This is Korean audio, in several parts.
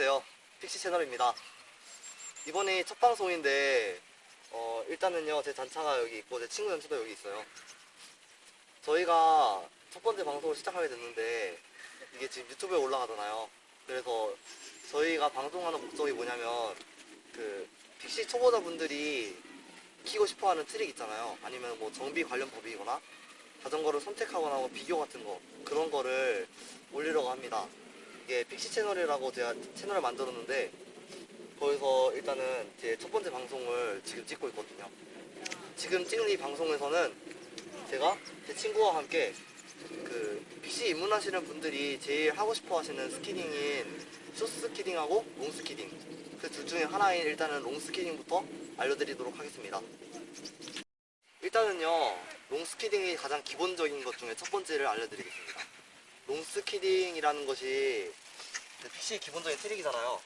안녕하세요. 픽시 채널입니다. 이번이 첫 방송인데 어, 일단은요 제 잔차가 여기 있고 제 친구 연차도 여기 있어요. 저희가 첫 번째 방송을 시작하게 됐는데 이게 지금 유튜브에 올라가잖아요. 그래서 저희가 방송하는 목적이 뭐냐면 그 픽시 초보자분들이 키고 싶어하는 트릭 있잖아요. 아니면 뭐 정비 관련 법이거나 자전거를 선택하거나 뭐 비교 같은 거 그런 거를 올리려고 합니다. 이게 픽시 채널이라고 제가 채널을 만들었는데 거기서 일단은 제 첫 번째 방송을 지금 찍고 있거든요. 지금 찍는 이 방송에서는 제가 제 친구와 함께 그 픽시 입문하시는 분들이 제일 하고 싶어 하시는 스키딩인 쇼스 스키딩하고 롱 스키딩 그 둘 중에 하나인 일단은 롱 스키딩부터 알려드리도록 하겠습니다. 일단은요 롱 스키딩이 가장 기본적인 것 중에 첫 번째를 알려드리겠습니다. 롱 스키딩이라는 것이 픽시의 기본적인 트릭이잖아요.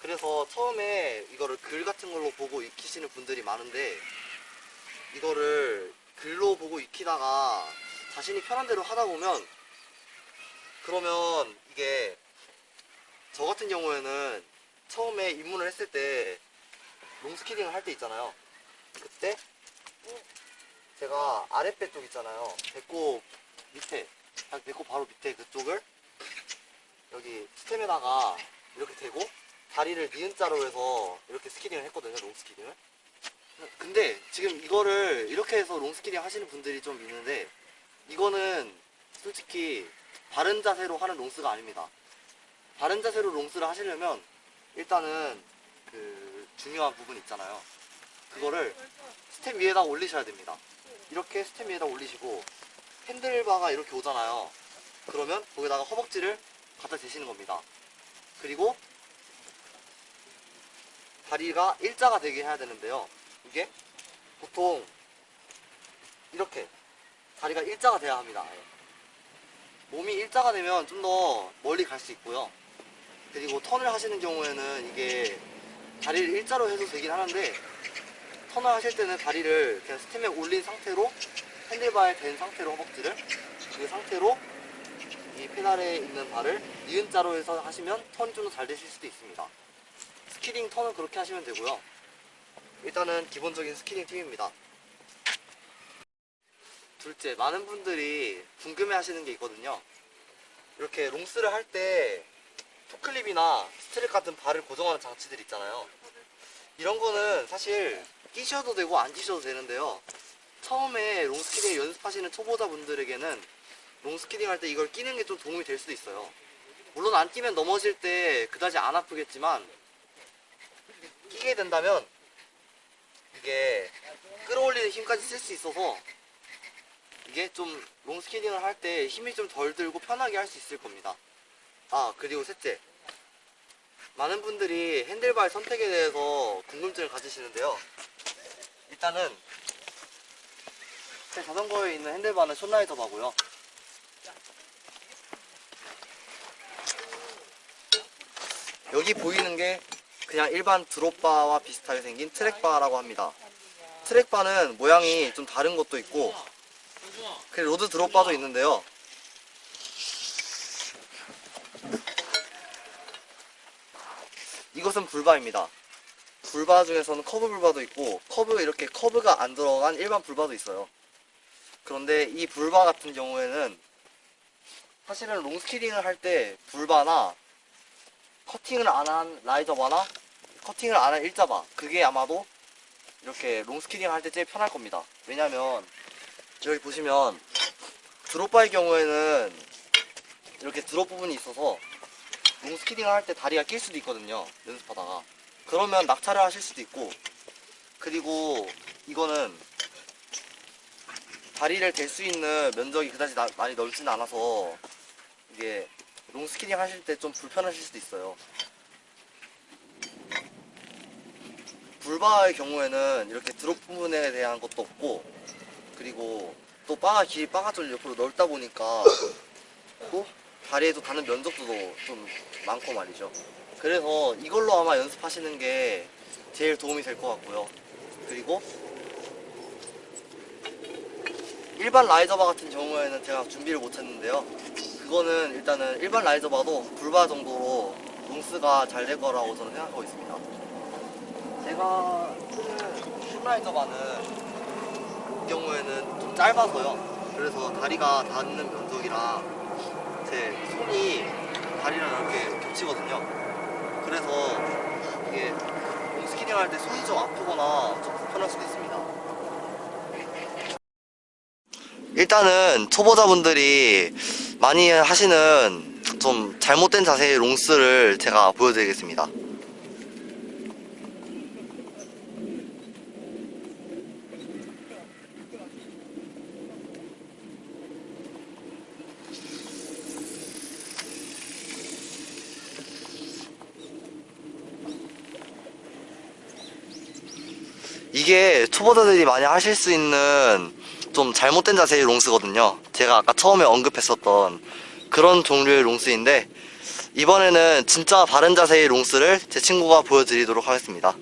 그래서 처음에 이거를 글 같은 걸로 보고 익히시는 분들이 많은데 이거를 글로 보고 익히다가 자신이 편한 대로 하다 보면 그러면 이게 저 같은 경우에는 처음에 입문을 했을 때 롱스키딩을 할 때 있잖아요. 그때 제가 아랫배 쪽 있잖아요. 배꼽 밑에, 딱 배꼽 바로 밑에 그쪽을 여기 스템에다가 이렇게 대고 다리를 니은 자로 해서 이렇게 스키딩을 했거든요. 롱스키딩을. 근데 지금 이거를 이렇게 해서 롱스키딩 하시는 분들이 좀 있는데 이거는 솔직히 바른 자세로 하는 롱스가 아닙니다. 바른 자세로 롱스를 하시려면 일단은 그 중요한 부분 있잖아요. 그거를 스텝 위에다 올리셔야 됩니다. 이렇게 스텝 위에다 올리시고 핸들바가 이렇게 오잖아요. 그러면 거기다가 허벅지를 갖다 대시는 겁니다. 그리고 다리가 일자가 되게 해야 되는데요. 이게 보통 이렇게 다리가 일자가 돼야 합니다. 예. 몸이 일자가 되면 좀 더 멀리 갈 수 있고요. 그리고 턴을 하시는 경우에는 이게 다리를 일자로 해도 되긴 하는데 턴을 하실 때는 다리를 그냥 스템에 올린 상태로 핸들바에 댄 상태로 허벅지를 그 상태로 이 페달에 있는 발을 니은 자로 해서 하시면 턴이 좀 더 잘 되실 수도 있습니다. 스키딩 턴은 그렇게 하시면 되고요. 일단은 기본적인 스키딩 팁입니다. 둘째, 많은 분들이 궁금해 하시는 게 있거든요. 이렇게 롱스를 할 때 토클립이나 스트랩 같은 발을 고정하는 장치들 있잖아요. 이런 거는 사실 끼셔도 되고 안 끼셔도 되는데요. 처음에 롱스키딩 연습하시는 초보자분들에게는 롱스키딩 할 때 이걸 끼는 게 좀 도움이 될 수도 있어요. 물론 안 끼면 넘어질 때 그다지 안 아프겠지만 끼게 된다면 이게 끌어올리는 힘까지 쓸 수 있어서 이게 좀 롱스키딩을 할 때 힘이 좀 덜 들고 편하게 할 수 있을 겁니다. 아 그리고 셋째 많은 분들이 핸들바의 선택에 대해서 궁금증을 가지시는데요. 일단은 제 자전거에 있는 핸들바는 숏라이더 바고요. 여기 보이는 게 그냥 일반 드롭바와 비슷하게 생긴 트랙바라고 합니다. 트랙바는 모양이 좀 다른 것도 있고 그 로드 드롭바도 있는데요. 이것은 불바입니다. 불바 중에서는 커브 불바도 있고 커브 이렇게 커브가 안 들어간 일반 불바도 있어요. 그런데 이 불바 같은 경우에는 사실은 롱스키딩을 할 때 불바나 커팅을 안 한 라이저바나 커팅을 안 한 일자바 그게 아마도 이렇게 롱스키딩 할때 제일 편할 겁니다. 왜냐면 여기 보시면 드롭바의 경우에는 이렇게 드롭 부분이 있어서 롱스키딩을 할 때 다리가 낄 수도 있거든요. 연습하다가. 그러면 낙차를 하실 수도 있고 그리고 이거는 다리를 댈 수 있는 면적이 그다지 나- 많이 넓지는 않아서 이게 롱 스키딩 하실 때 좀 불편하실 수도 있어요. 불바의 경우에는 이렇게 드롭 부분에 대한 것도 없고 그리고 또 바가 길이 바가 좀 옆으로 넓다 보니까 또 다리에도 닿는 면적도 좀 많고 말이죠. 그래서 이걸로 아마 연습하시는 게 제일 도움이 될 것 같고요. 그리고 일반 라이저바 같은 경우에는 제가 준비를 못 했는데요. 그거는 일단은 일반 라이저바도 불바 정도로 롱스가 잘 될 거라고 저는 생각하고 있습니다. 제가 쓰는 슈라이저 바는 이 경우에는 좀 짧아서요. 그래서 다리가 닿는 면적이랑 제 손이 다리랑 이렇게 겹치거든요. 그래서 이게 롱스키닝 할때 손이 좀 아프거나 좀 불편할 수도 있습니다. 일단은 초보자분들이 많이 하시는 좀 잘못된 자세의 롱스를 제가 보여드리겠습니다. 이게 초보자들이 많이 하실 수 있는 좀 잘못된 자세의 롱스거든요. 제가 아까 처음에 언급했었던 그런 종류의 롱스인데 이번에는 진짜 바른 자세의 롱스를 제 친구가 보여드리도록 하겠습니다.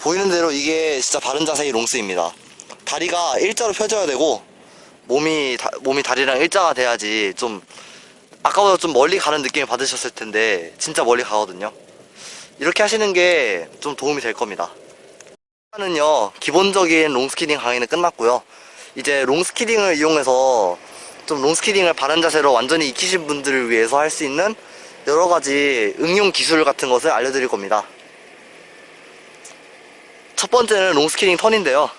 보이는 대로 이게 진짜 바른 자세의 롱스입니다. 다리가 일자로 펴져야 되고 몸이 다- 몸이 다리랑 일자가 돼야지 좀 아까보다 좀 멀리 가는 느낌을 받으셨을 텐데 진짜 멀리 가거든요. 이렇게 하시는 게 좀 도움이 될 겁니다. 일단은요 기본적인 롱스키딩 강의는 끝났고요. 이제 롱스키딩을 이용해서 좀 롱스키딩을 바른 자세로 완전히 익히신 분들을 위해서 할 수 있는 여러 가지 응용 기술 같은 것을 알려드릴 겁니다. 첫 번째는 롱스키딩 턴인데요.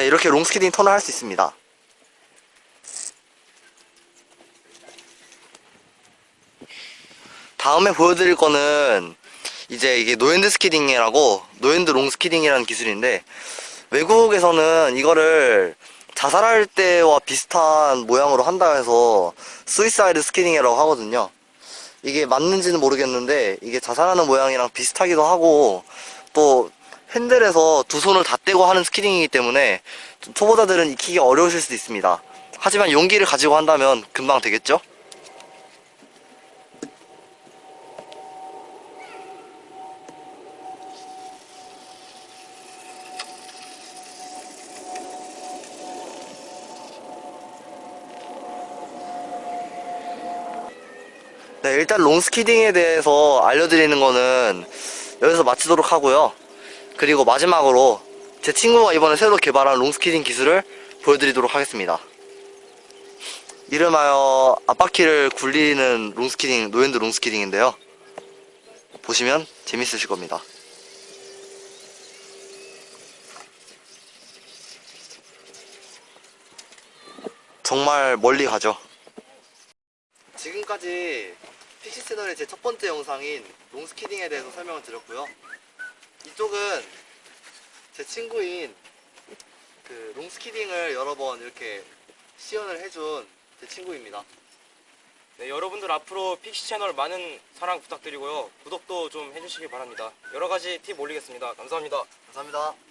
네, 이렇게 롱스키딩 턴을 할 수 있습니다. 다음에 보여드릴 거는 이제 이게 노엔드 스키딩이라고 노엔드 롱스키딩이라는 기술인데 외국에서는 이거를 자살할 때와 비슷한 모양으로 한다 해서 스위사이드 스키딩이라고 하거든요. 이게 맞는지는 모르겠는데 이게 자살하는 모양이랑 비슷하기도 하고 또 핸들에서 두 손을 다 떼고 하는 스키딩이기 때문에 좀 초보자들은 익히기 어려우실 수도 있습니다. 하지만 용기를 가지고 한다면 금방 되겠죠? 네, 일단 롱스키딩에 대해서 알려드리는 거는 여기서 마치도록 하고요. 그리고 마지막으로 제 친구가 이번에 새로 개발한 롱스키딩 기술을 보여드리도록 하겠습니다. 이름하여 앞바퀴를 굴리는 롱스키딩, 노엔드 롱스키딩인데요. 보시면 재밌으실 겁니다. 정말 멀리 가죠. 지금까지 픽시 채널의 제 첫 번째 영상인 롱스키딩에 대해서 설명을 드렸고요. 이쪽은 제 친구인 그 롱스키딩을 여러 번 이렇게 시연을 해준 제 친구입니다. 네, 여러분들 앞으로 픽시 채널 많은 사랑 부탁드리고요. 구독도 좀 해주시기 바랍니다. 여러 가지 팁 올리겠습니다. 감사합니다. 감사합니다.